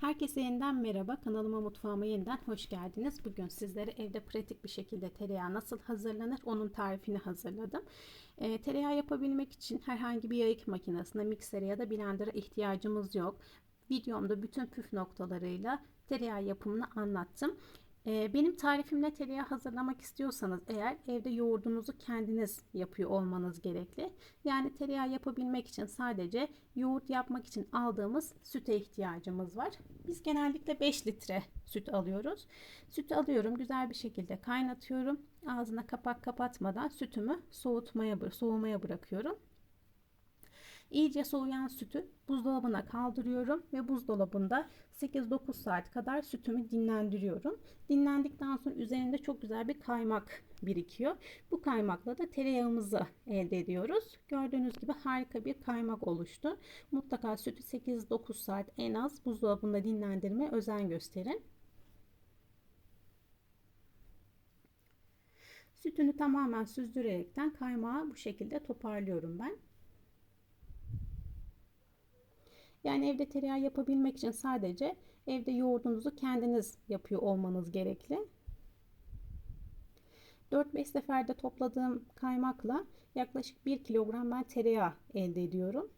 Herkese yeniden merhaba. Kanalıma mutfağıma yeniden hoş geldiniz. Bugün sizlere evde pratik bir şekilde tereyağı nasıl hazırlanır onun tarifini hazırladım. E, tereyağı yapabilmek için herhangi bir yayık makinesine, miksere ya da blender'a ihtiyacımız yok. Videomda bütün püf noktalarıyla tereyağı yapımını anlattım. Benim tarifimle tereyağı hazırlamak istiyorsanız eğer evde yoğurdunuzu kendiniz yapıyor olmanız gerekli. Yani tereyağı yapabilmek için sadece yoğurt yapmak için aldığımız süte ihtiyacımız var. Biz genellikle 5 litre süt alıyoruz. Sütü alıyorum güzel bir şekilde kaynatıyorum. Ağzına kapak kapatmadan sütümü soğutmaya soğumaya bırakıyorum. İyice soğuyan sütü buzdolabına kaldırıyorum ve buzdolabında 8-9 saat kadar sütümü dinlendiriyorum. Dinlendikten sonra üzerinde çok güzel bir kaymak birikiyor. Bu kaymakla da tereyağımızı elde ediyoruz. Gördüğünüz gibi harika bir kaymak oluştu. Mutlaka sütü 8-9 saat en az buzdolabında dinlendirmeye özen gösterin. Sütünü tamamen süzdürerekten kaymağı bu şekilde toparlıyorum ben. Yani evde tereyağı yapabilmek için sadece evde yoğurdunuzu kendiniz yapıyor olmanız gerekli. 4-5 seferde topladığım kaymakla yaklaşık 1 kilogram ben tereyağı elde ediyorum.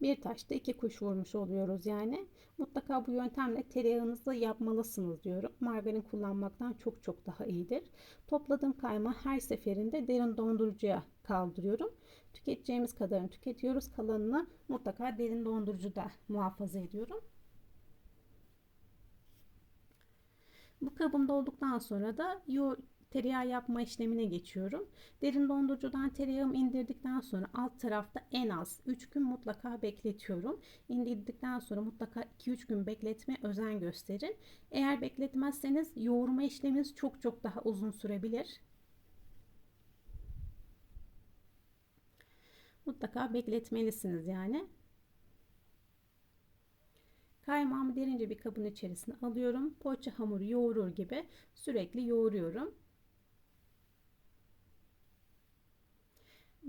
Bir taşta iki kuş vurmuş oluyoruz yani. Mutlaka bu yöntemle tereyağınızı yapmalısınız diyorum. Margarin kullanmaktan çok çok daha iyidir. Topladığım kaymağı her seferinde derin dondurucuya kaldırıyorum. Tüketeceğimiz kadarını tüketiyoruz. Kalanını mutlaka derin dondurucuda muhafaza ediyorum. Bu kabım dolduktan sonra da tereyağı yapma işlemine geçiyorum. Derin dondurucudan tereyağımı indirdikten sonra alt tarafta en az 3 gün mutlaka bekletiyorum. İndirdikten sonra mutlaka 2-3 gün bekletmeye özen gösterin. Eğer bekletmezseniz yoğurma işleminiz çok çok daha uzun sürebilir. Mutlaka bekletmelisiniz yani. Kaymağımı derince bir kabın içerisine alıyorum. Poğaça hamuru yoğurur gibi sürekli yoğuruyorum.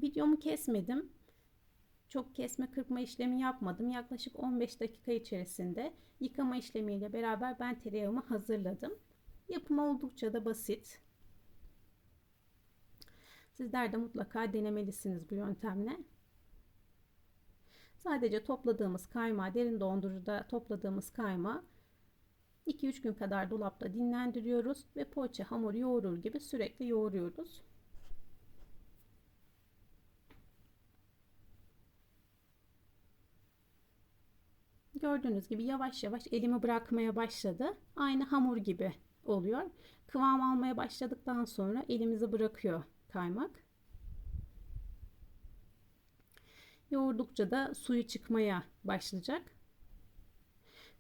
Videomu kesmedim. Çok kesme kırpma işlemi yapmadım. Yaklaşık 15 dakika içerisinde yıkama işlemiyle beraber ben tereyağımı hazırladım. Yapımı oldukça da basit. Sizler de mutlaka denemelisiniz bu yöntemle. Sadece topladığımız kaymağı derin dondurucuda topladığımız kaymağı 2-3 gün kadar dolapta dinlendiriyoruz ve poğaça hamur yoğurur gibi sürekli yoğuruyoruz. Gördüğünüz gibi yavaş yavaş elimi bırakmaya başladı. Aynı hamur gibi oluyor. Kıvam almaya başladıktan sonra elimizi bırakıyor kaymak. Yoğurdukça da suyu çıkmaya başlayacak.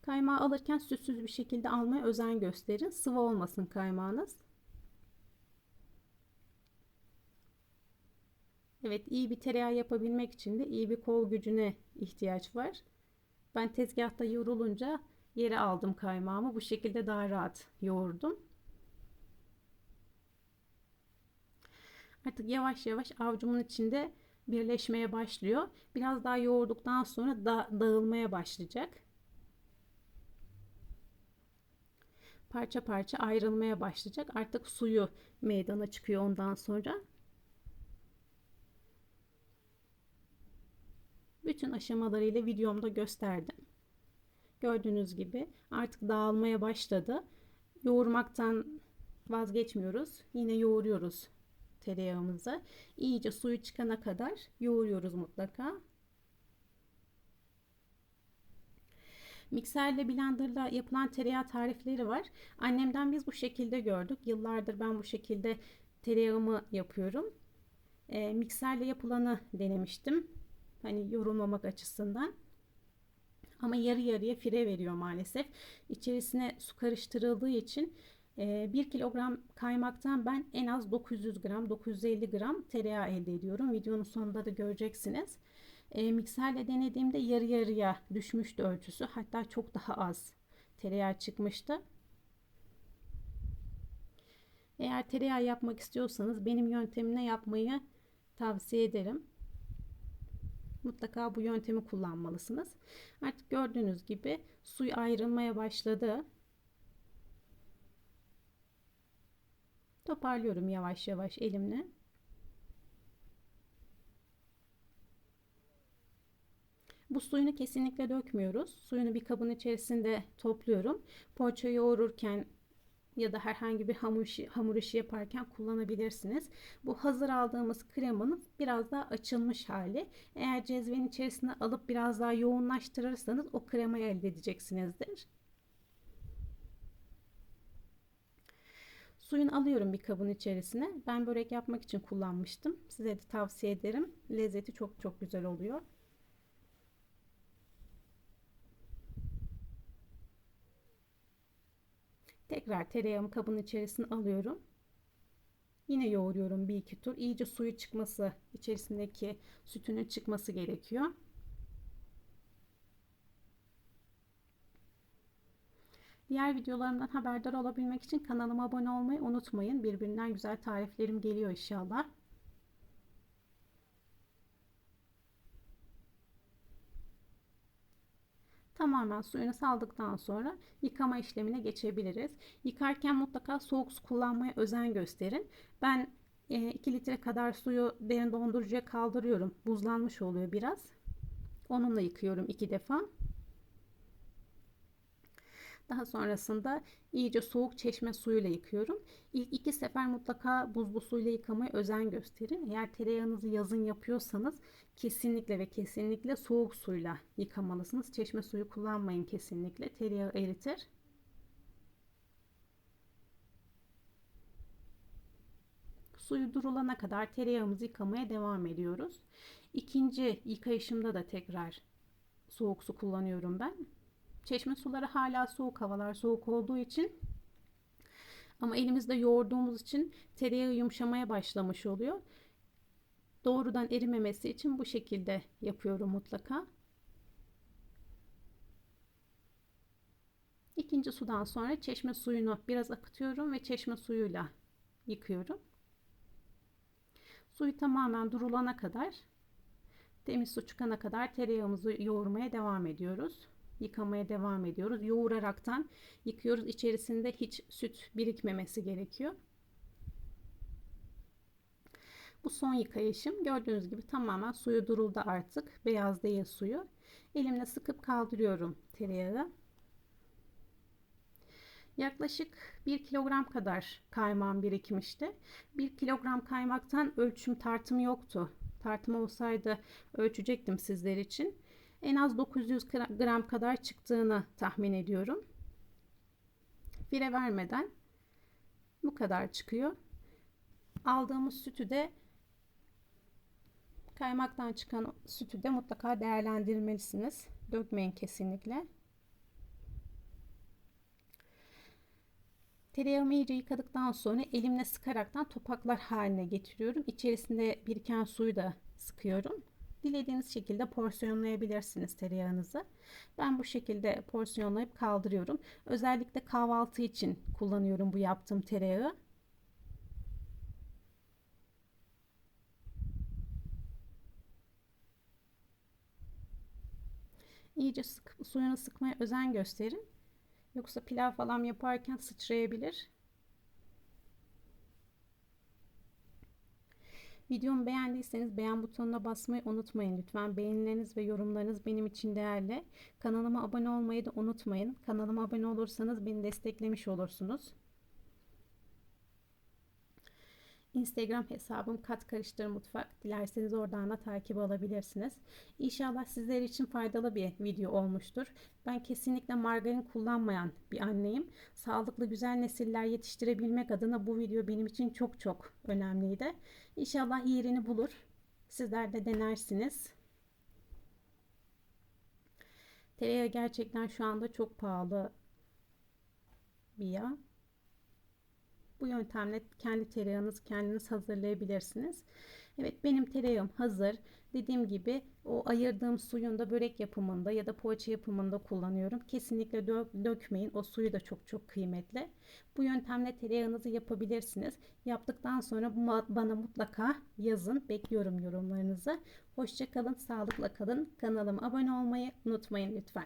Kaymağı alırken sütsüz bir şekilde almaya özen gösterin. Sıvı olmasın kaymağınız. Evet iyi bir tereyağı yapabilmek için de iyi bir kol gücüne ihtiyaç var. Ben tezgahta yoğrulunca yere aldım kaymağımı. Bu şekilde daha rahat yoğurdum. Artık yavaş yavaş avcumun içinde birleşmeye başlıyor. Biraz daha yoğurduktan sonra da dağılmaya başlayacak. Parça parça ayrılmaya başlayacak. Artık suyu meydana çıkıyor ondan sonra. Bütün aşamalarıyla videomda gösterdim. Gördüğünüz gibi artık dağılmaya başladı. Yoğurmaktan vazgeçmiyoruz. Yine yoğuruyoruz tereyağımızı. İyice suyu çıkana kadar yoğuruyoruz mutlaka. Mikserle blenderla yapılan tereyağı tarifleri var. Annemden biz bu şekilde gördük. Yıllardır ben bu şekilde tereyağımı yapıyorum. E, mikserle yapılanı denemiştim. Hani yorulmamak açısından. Ama yarı yarıya fire veriyor maalesef. İçerisine su karıştırıldığı için 1 ee, kilogram kaymaktan ben en az 900 gram 950 gram tereyağı elde ediyorum. Videonun sonunda da göreceksiniz. Mikserle denediğimde yarı yarıya düşmüştü ölçüsü. Hatta çok daha az tereyağı çıkmıştı. Eğer tereyağı yapmak istiyorsanız benim yöntemine yapmayı tavsiye ederim. Mutlaka bu yöntemi kullanmalısınız. Artık gördüğünüz gibi suyu ayrılmaya başladı. Toparlıyorum yavaş yavaş elimle. Bu suyunu kesinlikle dökmüyoruz. Suyunu bir kabın içerisinde topluyorum. Poğaça yoğururken ya da herhangi bir hamur işi, hamur işi yaparken kullanabilirsiniz. Bu hazır aldığımız kremanın biraz daha açılmış hali. Eğer cezvenin içerisine alıp biraz daha yoğunlaştırırsanız o kremayı elde edeceksinizdir. Suyunu alıyorum bir kabın içerisine. Ben börek yapmak için kullanmıştım. Size de tavsiye ederim. Lezzeti çok çok güzel oluyor. Tekrar tereyağımı kabın içerisine alıyorum. Yine yoğuruyorum bir iki tur. İyice suyu çıkması, içerisindeki sütünün çıkması gerekiyor. Diğer videolarımdan haberdar olabilmek için kanalıma abone olmayı unutmayın. Birbirinden güzel tariflerim geliyor inşallah. Tamamen suyunu saldıktan sonra yıkama işlemine geçebiliriz. Yıkarken mutlaka soğuk su kullanmaya özen gösterin. Ben 2 e, litre kadar suyu derin dondurucuya kaldırıyorum. Buzlanmış oluyor biraz. Onunla yıkıyorum iki defa. Daha sonrasında iyice soğuk çeşme suyuyla yıkıyorum. İlk iki sefer mutlaka buzlu suyla yıkamaya özen gösterin. Eğer tereyağınızı yazın yapıyorsanız kesinlikle ve kesinlikle soğuk suyla yıkamalısınız. Çeşme suyu kullanmayın kesinlikle. Tereyağı eritir. Suyu durulana kadar tereyağımızı yıkamaya devam ediyoruz. İkinci yıkayışımda da tekrar soğuk su kullanıyorum ben. Çeşme suları hala soğuk havalar soğuk olduğu için ama elimizde yoğurduğumuz için tereyağı yumuşamaya başlamış oluyor. Doğrudan erimemesi için bu şekilde yapıyorum mutlaka. İkinci sudan sonra çeşme suyunu biraz akıtıyorum ve çeşme suyuyla yıkıyorum. Suyu tamamen durulana kadar temiz su çıkana kadar tereyağımızı yoğurmaya devam ediyoruz yıkamaya devam ediyoruz. Yoğuraraktan yıkıyoruz. İçerisinde hiç süt birikmemesi gerekiyor. Bu son yıkayışım. Gördüğünüz gibi tamamen suyu duruldu artık. Beyaz değil suyu. Elimle sıkıp kaldırıyorum tereyağı. Yaklaşık 1 kilogram kadar kaymağım birikmişti. 1 kilogram kaymaktan ölçüm tartım yoktu. Tartım olsaydı ölçecektim sizler için en az 900 gram kadar çıktığını tahmin ediyorum. Fire vermeden bu kadar çıkıyor. Aldığımız sütü de kaymaktan çıkan sütü de mutlaka değerlendirmelisiniz. Dökmeyin kesinlikle. Tereyağımı iyice yıkadıktan sonra elimle sıkaraktan topaklar haline getiriyorum. İçerisinde biriken suyu da sıkıyorum. Dilediğiniz şekilde porsiyonlayabilirsiniz tereyağınızı. Ben bu şekilde porsiyonlayıp kaldırıyorum. Özellikle kahvaltı için kullanıyorum bu yaptığım tereyağı. İyice sık, suyunu sıkmaya özen gösterin. Yoksa pilav falan yaparken sıçrayabilir. Videomu beğendiyseniz beğen butonuna basmayı unutmayın lütfen. Beğenileriniz ve yorumlarınız benim için değerli. Kanalıma abone olmayı da unutmayın. Kanalıma abone olursanız beni desteklemiş olursunuz. Instagram hesabım Kat Karıştır Mutfak. Dilerseniz oradan da takip alabilirsiniz. İnşallah sizler için faydalı bir video olmuştur. Ben kesinlikle margarin kullanmayan bir anneyim. Sağlıklı güzel nesiller yetiştirebilmek adına bu video benim için çok çok önemliydi. İnşallah yerini bulur. Sizler de denersiniz. Tereyağı gerçekten şu anda çok pahalı bir yağ. Bu yöntemle kendi tereyağınızı kendiniz hazırlayabilirsiniz. Evet benim tereyağım hazır. Dediğim gibi o ayırdığım suyun da börek yapımında ya da poğaça yapımında kullanıyorum. Kesinlikle dö- dökmeyin. O suyu da çok çok kıymetli. Bu yöntemle tereyağınızı yapabilirsiniz. Yaptıktan sonra bana mutlaka yazın. Bekliyorum yorumlarınızı. Hoşçakalın, sağlıkla kalın. Kanalıma abone olmayı unutmayın lütfen.